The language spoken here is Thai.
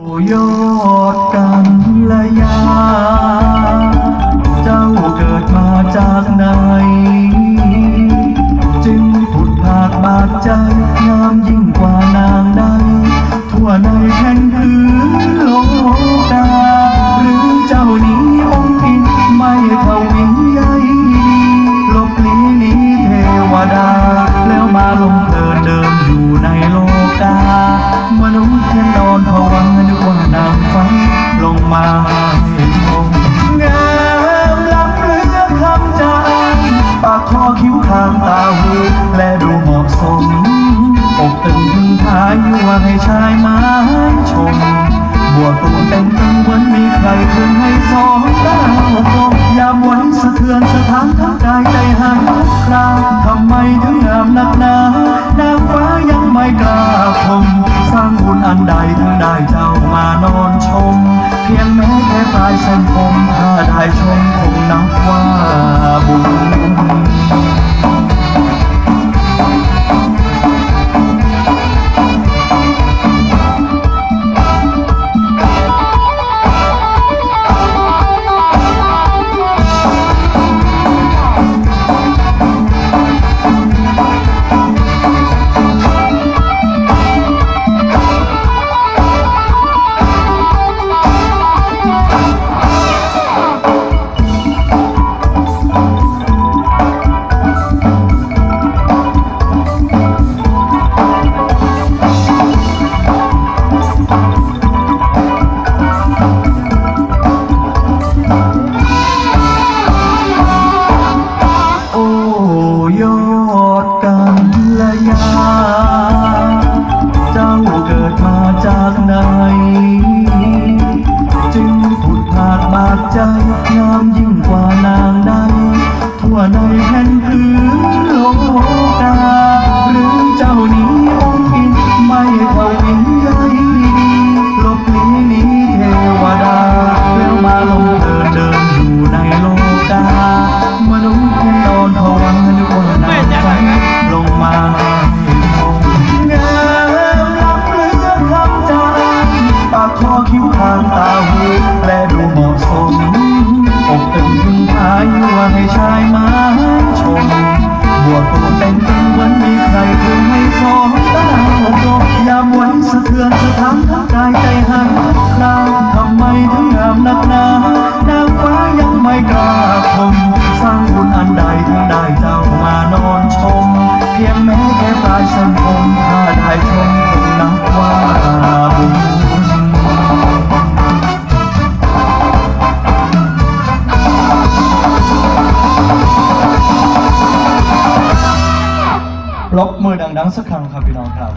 โอยอดกันละยา เจ้าเกิดมาจากไหนางตาหูและดูเหมาะสมอกตึงถึงท้ายยั่วให้ชายมาชมบัวตูเต็มตึงเหมือนมีใครเคยให้สองดาวตกยามไว้สะเทือนสถานทั้งกายใจหายทุกคราทำไมถึงงามนักหนานางฟ้ายังไม่กล้าคมสร้างบุญอันใดถึงได้เจ้ามานอนชม เพียงแม้แค่ปลายเส้นผมถ้าได้ชมคงนับว่าบุญ นแผ่นพื้นโลกาหรือเจ้านี้องค์อินไม่เข้าวินใยดีหลบหลีหนีเทวดา แล้วมาลงเดินเดินอยู่ในโลกามนุษย์เพียงนอนภวังนึกว่านางฟ้าลงมาให้ชมงาล้ำเรือคำจางปากคอคิ้วคางตาหูและดูเหมาะสมอกตึงถึงพายุว่าให้ชายมาชมบั วตัวเต็มตึงวันมีใครเคยให้สองตาตกยามไว้สะเทือนสถานทั้งกายใจหายคราวทำไมถึง รบมือดังๆสักครั้งครับพี่น้องครับ